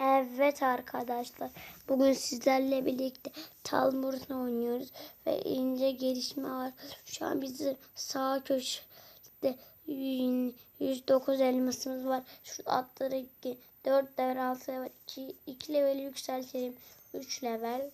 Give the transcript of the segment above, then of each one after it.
Evet arkadaşlar. Bugün sizlerle birlikte Talmur'da oynuyoruz. Ve ince gelişme var. Şu an bizim sağ köşede 109 elmasımız var. Şu atları 4 level 6 level 2, 2 level yükseltelim. 3 level.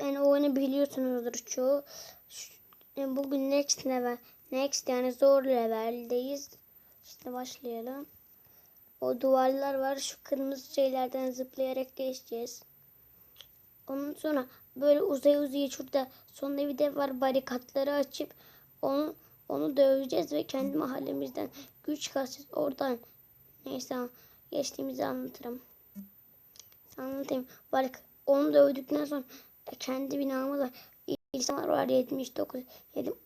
Yani oyunu biliyorsunuzdur çoğu. Bugün next level. Next yani zor leveldeyiz. İşte başlayalım. O duvarlar var. Şu kırmızı şeylerden zıplayarak geçeceğiz. Ondan sonra böyle uzay uzay şurada son evi de var. Barikatları açıp onu onu döveceğiz ve kendi mahallemizden güç kasacağız. Oradan neyse geçtiğimizi anlatırım. Anlatayım. Barik onu dövdükten sonra kendi binamız var. İnsanlar var 79.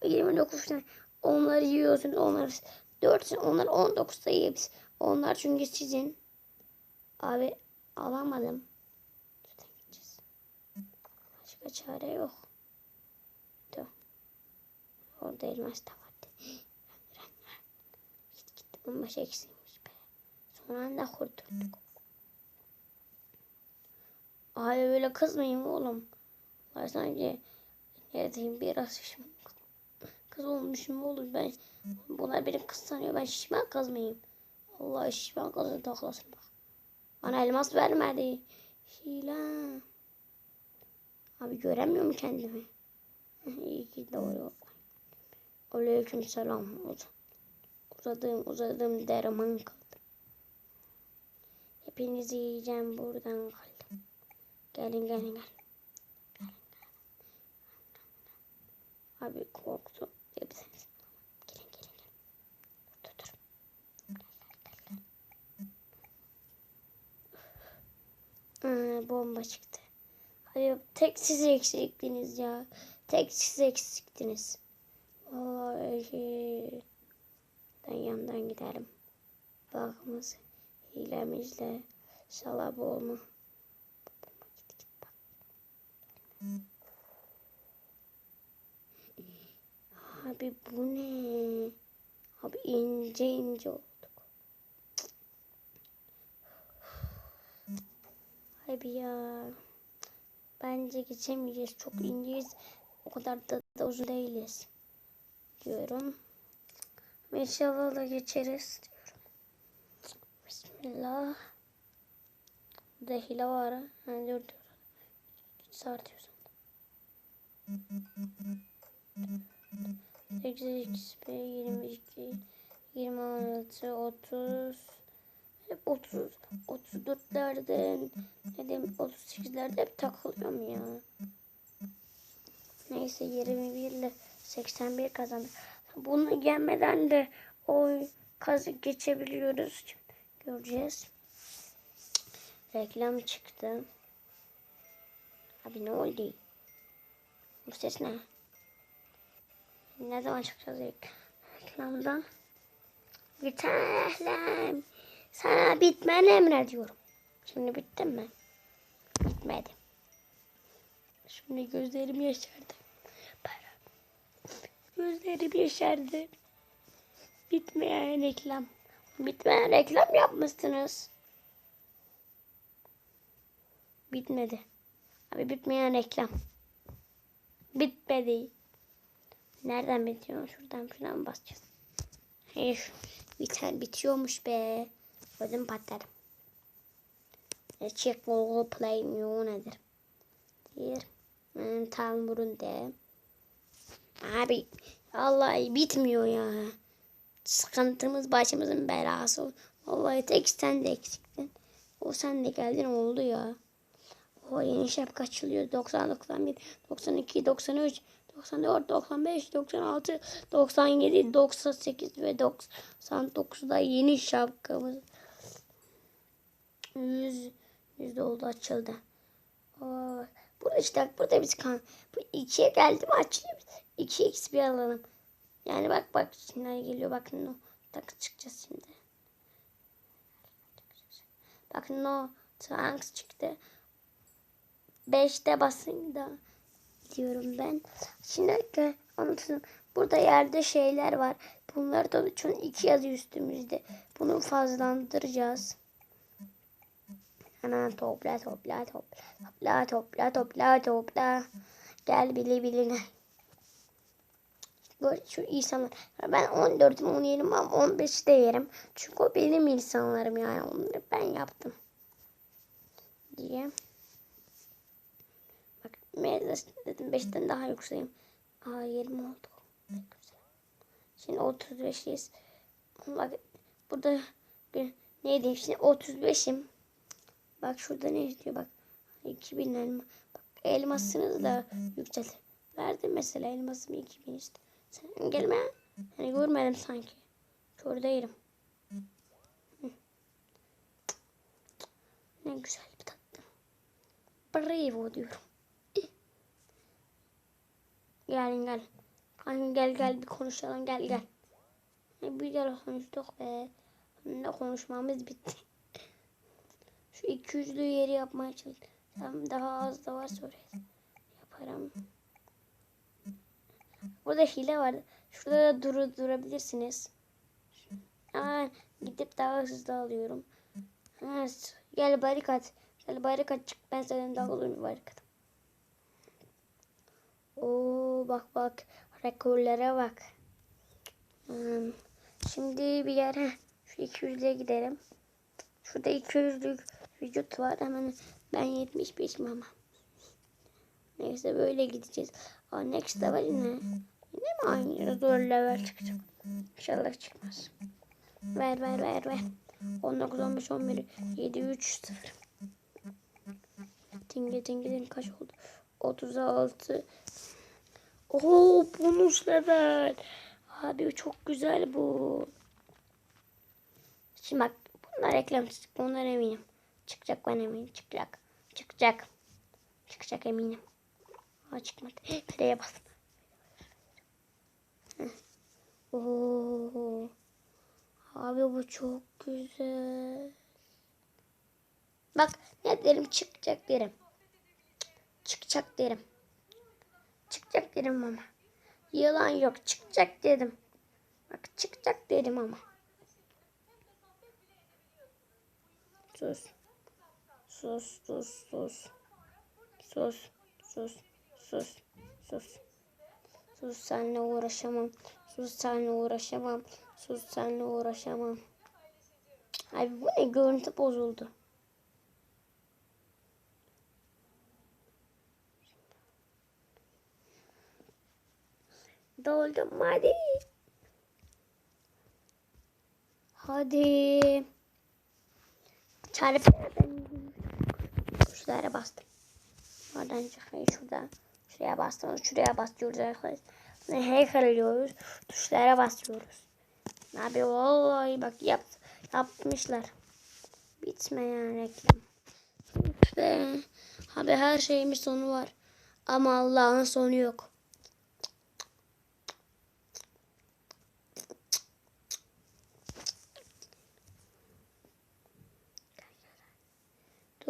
29 tane. Onları yiyorsunuz. Onları 4 onlar 19 sayıyız. Onlar çünkü sizin. Abi alamadım. Başka çare yok. Dur. Orada elmas da vardı. Git git. Bunun başı eksiymiş be. Son anda kurtulduk. Abi böyle kızmayayım oğlum. Var sanki ne diyeyim biraz şişman kız olmuşum oğlum ben. Bunlar benim kız sanıyor. Ben şişman kız mıyım? Allah şişman kızın taklasın bak. Bana elmas vermedi. Şila. Abi göremiyor mu kendimi? İyi ki doğru. Aleyküm selam. Uz uzadım uzadım derman kaldım. Hepinizi yiyeceğim buradan kaldım. Gelin gelin gelin. Abi korktum. Hepsiniz. Gelin gelin gelin. Dur dur. Aa, bomba çıktı. Abi tek siz eksiktiniz ya. Tek siz eksiktiniz. Vallahi. Ben yandan giderim. Bakımız hilemizle salab olma. Bomba git git bak. Abi bu ne? Abi ince ince olduk. Abi ya. Bence geçemeyeceğiz. Çok inceyiz. O kadar da, da uzun değiliz. Diyorum. İnşallah da geçeriz diyorum. Bismillah. Burada hile var. ha. Dur dur. Sartıyorsun. 8 XP 22 26 30 hep 30 34'lerde ne diyeyim 38'lerde hep takılıyorum ya. Neyse 21 ile 81 kazandık. Bunu gelmeden de o kazı geçebiliyoruz. Göreceğiz. Reklam çıktı. Abi ne oldu? Bu ses ne? Ne zaman çıkacağız ilk reklamdan? Bir tane reklam. Sana bitmeni emrediyorum. Şimdi bitti mi? Bitmedi. Şimdi gözlerim yaşardı. Para. Gözlerim yaşardı. Bitmeyen reklam. Bitmeyen reklam yapmışsınız. Bitmedi. Abi bitmeyen reklam. Bitmedi. Nereden bitiyor? Şuradan falan basacağız. Hayır. Biter, bitiyormuş be. Ödüm patladı. E, Check Google Play New nedir? Diğer. Hmm, Talmur'un de. Abi. Vallahi bitmiyor ya. Sıkıntımız başımızın belası. Vallahi tek sen de eksiktin. O sen de geldin oldu ya. O yeni şapka açılıyor. 90, 91, 92, 93, 94, 95, 96, 97, 98 ve 99'da yeni şapkamız 100 yüzde oldu açıldı. Oo, burada işte burada biz kan bu ikiye geldi mi açayım. 2 x bir alalım. Yani bak bak şimdi geliyor bakın o takı çıkacağız şimdi. Bakın o Trunks çıktı. 5'te basın da diyorum ben. Şimdi anlatayım. Burada yerde şeyler var. Bunları da uçun iki yazı üstümüzde. Bunu fazlandıracağız. Hemen topla topla topla topla topla topla topla. Gel bile biline. Böyle şu insanlar. Ben 14'üm 10 yerim ama 15 de yerim. Çünkü o benim insanlarım yani. Onları ben yaptım. Diye. Mezes dedim 5'ten daha yükseğim. Aa 20 oldu. Şimdi 35'liyiz. Bak burada ne diyeyim şimdi 35'im. Bak şurada ne istiyor bak. 2000 elma. Bak elmasınız da yükselt. Verdim mesela elmasımı 2000 işte. Sen gelme. Hani görmedim sanki. Kör. Ne güzel bir tatlı. Bravo diyorum. Gel gel. Hani gel gel bir konuşalım gel gel. Ne güzel konuştuk be. Ne konuşmamız bitti. Şu 200'lü yeri yapmaya çalışacağım. Daha az da varsa oraya yaparım. Burada hile var. Şurada da duru durabilirsiniz. Aa, gidip daha hızlı alıyorum. Ha, gel barikat. Gel barikat çık. Ben senden daha uzun bir barikat. Oo bak bak. Rekorlara bak. Hmm, Şimdi bir yere şu 200'e gidelim. Şurada 200'lük vücut var. Hemen ben 75'im ama. Neyse böyle gideceğiz. Aa, next level ne? Yine mi aynı zor level çıkacak? İnşallah çıkmaz. Ver ver ver ver. 19, 15, 11, 7, 3, 0. Dinge dinge dinge kaç oldu? 36. Oo bonus level. Abi çok güzel bu. Şimdi bak bunlar reklam çıkacak. Bunlar eminim. Çıkacak ben eminim. Çıkacak. Çıkacak. Çıkacak eminim. Aa çıkmadı. P'ye bastım. Oo. Abi bu çok güzel. Bak ne derim çıkacak derim. Çıkacak derim. Çıkacak derim ama. Yalan yok çıkacak dedim. Bak çıkacak dedim ama. Sus. Sus sus sus. Sus sus sus sus. Sus seninle uğraşamam. Sus seninle uğraşamam. Sus seninle uğraşamam. Abi bu ne görüntü bozuldu. Doldum hadi. Hadi. Çarpı. Şuraya bastım. Oradan çıkıyor şurada. Şuraya bastım. Şuraya basıyoruz arkadaşlar. Ne heykelliyoruz. Tuşlara basıyoruz. Abi vallahi bak yap, yapmışlar. Bitmeyen reklam. İşte abi her şeyin bir sonu var. Ama Allah'ın sonu yok.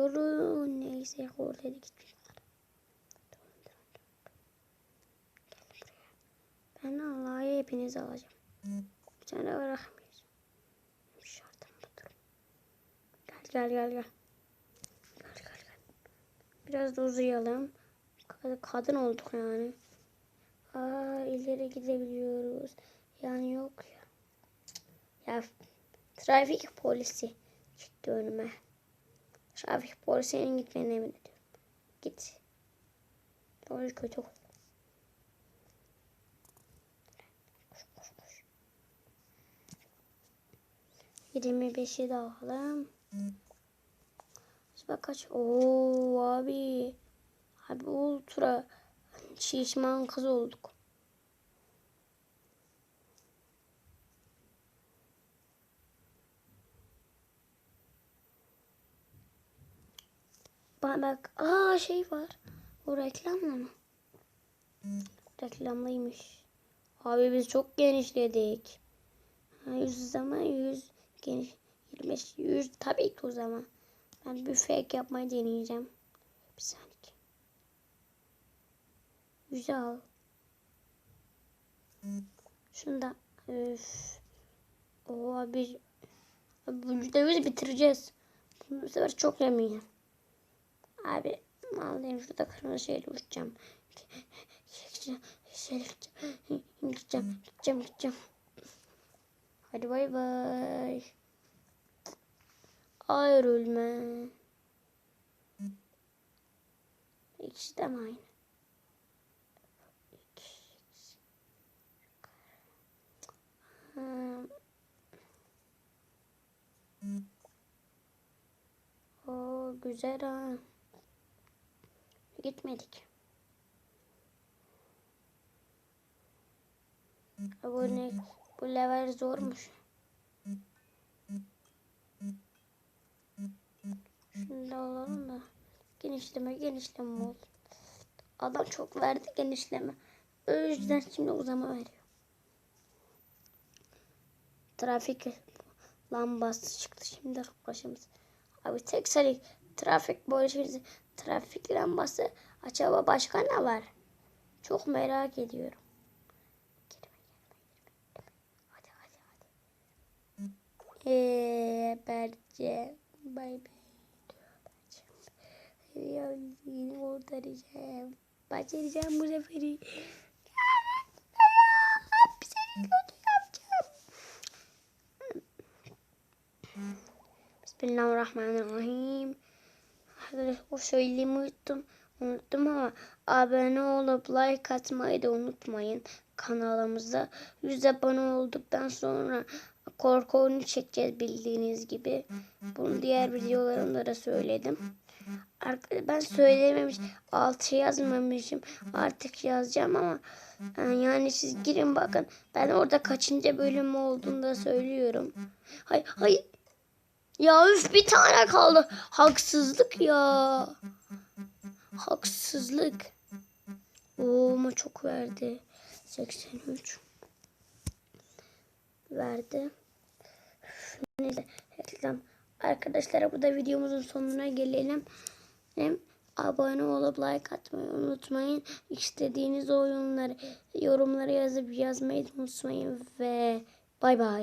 Durun neyse orada gitmiş. Ben Allah'ı hepiniz alacağım. Bir tane bırakmayacağım. Şartım budur. Gel gel gel gel. Gel gel gel. Biraz da uzayalım. Kad- Kadın olduk yani. Aa ileri gidebiliyoruz. Yani yok ya. Ya trafik polisi çıktı önüme. Trafik polisinin gitmeni emin ediyorum. Git. Doğru kötü oldu. Koş. 25'i de alalım. Bak kaç. Oo abi. Abi ultra şişman kız olduk. Bak. Aa şey var. O reklamla mı? Reklamlıymış. Abi biz çok genişledik. Ha, 100 zaman 100 geniş. 25 100 tabii ki o zaman. Ben bir fake yapmayı deneyeceğim. Bir saniye. Güzel. Şunu da üf. O abi. Abi bu yüzde yüz bitireceğiz. Bu sefer çok eminim. Abi vallahi şurada kırmızı şeyle uçacağım. Gideceğim, gideceğim, gideceğim, gideceğim, gideceğim. Hadi bay bay. Hayır ölme. İkisi de mi aynı? Hmm. O güzel ha. Gitmedik. Bu ne? Bu level zormuş. Şimdi alalım da. Genişleme genişleme oldu. Adam çok verdi genişleme. O yüzden şimdi uzama veriyor. Trafik lambası çıktı şimdi başımız. Abi tek sarı trafik polisi trafik lambası acaba başka ne var? Çok merak ediyorum. Hadi hadi hadi. Eee Berce. Bay bay. Ya yine kurtaracağım. Başaracağım bu seferi. Bismillahirrahmanirrahim. O söyleyeyim unuttum. Unuttum ama abone olup like atmayı da unutmayın kanalımıza. 100 abone olduktan sonra korku oyunu çekeceğiz bildiğiniz gibi. Bunu diğer videolarımda da söyledim. Ben söylememiş, altı yazmamışım. Artık yazacağım ama e, yani siz girin bakın. Ben orada kaçıncı bölüm olduğunu da söylüyorum. Hay hay. Ya üf bir tane kaldı. Haksızlık ya. Haksızlık. Oo ama çok verdi. 83 verdi. Neyse reklam. Arkadaşlar bu da videomuzun sonuna gelelim. Hem abone olup like atmayı unutmayın. İstediğiniz oyunları yorumlara yazıp yazmayı unutmayın ve bay bay.